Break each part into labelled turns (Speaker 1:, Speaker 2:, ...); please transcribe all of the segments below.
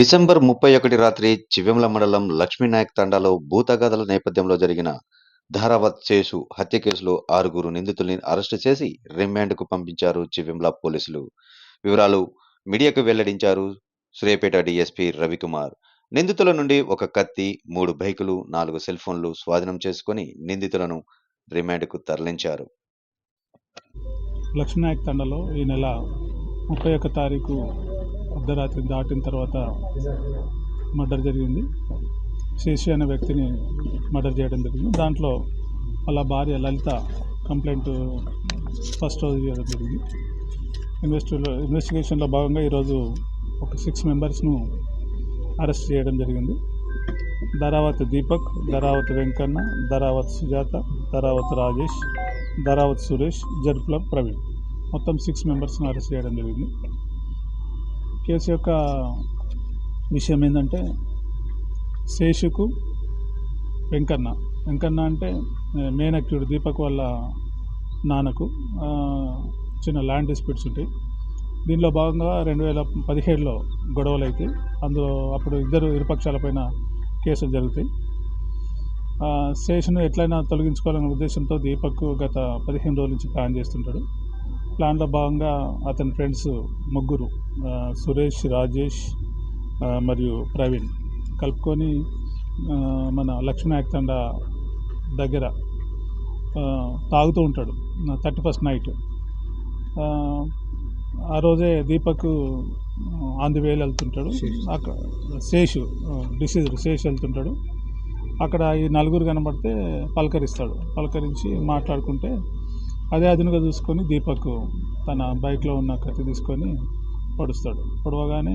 Speaker 1: December ముప్పై ఒకటి రాత్రి చివెంల మండలం లక్ష్మీనాయక్ తండాలో భూతగాథల నేపథ్యంలో జరిగిన ధారావత్ చేసు హత్య కేసులో ఆరుగురు నిందితుల్ని అరెస్టు చేసి రిమాండ్కు పంపించారు చివెంల పోలీసులు. వివరాలు మీడియాకు వెల్లడించారు శ్రీపేట డిఎస్పీ రవికుమార్. నిందితుల నుండి ఒక కత్తి మూడు బైకులు నాలుగు సెల్ ఫోన్లు స్వాధీనం చేసుకుని నిందితులను రిమాండ్కు తరలించారు.
Speaker 2: లక్ష్మీనాయక్ తండలో ఈ నెల ముప్పై ఒక తారీఖు అర్ధరాత్రి దాటిన తర్వాత మర్డర్ జరిగింది. శేషి అనే వ్యక్తిని మర్డర్ చేయడం జరిగింది. దాంట్లో వాళ్ళ భార్య లలిత కంప్లైంట్ ఫస్ట్ రోజు చేయడం జరిగింది. ఇన్వెస్టిలో ఇన్వెస్టిగేషన్లో భాగంగా ఈరోజు ఒక సిక్స్ మెంబర్స్ను అరెస్ట్ చేయడం జరిగింది. ధరావత్ దీపక్ ధరావత్ వెంకన్న ధరావత్ సుజాత ధరావత్ రాజేష్ ధరావత్ సురేష్ జడ్ప్ల ప్రవీణ్. మొత్తం సిక్స్ మెంబర్స్ని అరెస్ట్ చేయడం జరిగింది. కేసు యొక్క విషయం ఏంటంటే శేషుకు వెంకన్న. వెంకన్న అంటే మేనక్యుడు దీపక్ వాళ్ళ నాన్నకు చిన్న ల్యాండ్ డిస్ప్యూట్స్ ఉంటాయి. దీనిలో భాగంగా రెండు వేల పదిహేడులో గొడవలు అయితే అందులో అప్పుడు ఇద్దరు ఇరుపక్షాలపైన కేసులు జరుగుతాయి. శేషును ఎట్లయినా తొలగించుకోవాలనే ఉద్దేశంతో దీపక్ గత పదిహేను రోజుల నుంచి ప్లాన్ చేస్తుంటాడు. ప్లాన్లో భాగంగా అతని ఫ్రెండ్స్ ముగ్గురు సురేష్ రాజేష్ మరియు ప్రవీణ్ కలుపుకొని మన లక్ష్మీనాయక్ తండ దగ్గర తాగుతూ ఉంటాడు థర్టీ ఫస్ట్ నైట్. ఆ రోజే దీపక్ ఆన్ ది వేలు వెళ్తుంటాడు. అక్కడ శేషు డిసీజ్ శేషు వెళ్తుంటాడు. అక్కడ ఈ నలుగురు కనబడితే పలకరిస్తాడు. పలకరించి మాట్లాడుకుంటే అదే అదునుగా చూసుకొని దీపక్ తన బైక్లో ఉన్న కత్తి తీసుకొని పొడుస్తాడు. పొడవగానే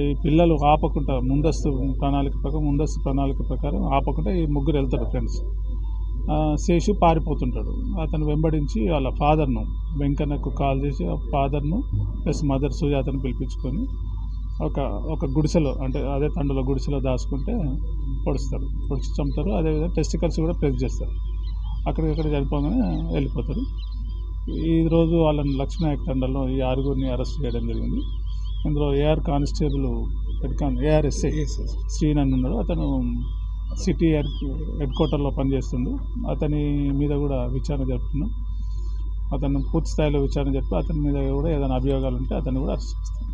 Speaker 2: ఈ పిల్లలు ఆపకుండా ముందస్తు ప్రణాళిక ప్రకారం ముందస్తు ప్రణాళిక ప్రకారం ఆపకుండా ఈ ముగ్గురు వెళ్తారు ఫ్రెండ్స్. శేషు పారిపోతుంటాడు. అతను వెంబడించి వాళ్ళ ఫాదర్ను వెంకన్నకు కాల్ చేసి ఆ ఫాదర్ను ప్లస్ మదర్ సుజాతను పిలిపించుకొని ఒక ఒక గుడిసెలో అంటే అదే తండ్రిలో గుడిసెలో దాచుకుంటే పొడుస్తారు పొడిచి చంపుతారు. అదేవిధంగా టెస్టికల్స్ కూడా ప్రెస్ చేస్తారు. అక్కడికక్కడ చనిపోగానే వెళ్ళిపోతారు. ఈ రోజు వాళ్ళని లక్ష్మీనాయక్ తండలో ఈ ఆరుగురిని అరెస్ట్ చేయడం జరిగింది. ఇందులో ఏఆర్ కానిస్టేబుల్ హెడ్ కాన్ ఏఆర్ఎస్ఐ శ్రీనన్ ఉన్నాడు. అతను సిటీ హెడ్ హెడ్ క్వార్టర్లో పనిచేస్తుండు. అతని మీద కూడా విచారణ జరుపుతున్నాం. అతను పూర్తి స్థాయిలో విచారణ జరిపి అతని మీద కూడా ఏదైనా అభియోగాలు ఉంటే అతన్ని కూడా అరెస్ట్ చేస్తాం.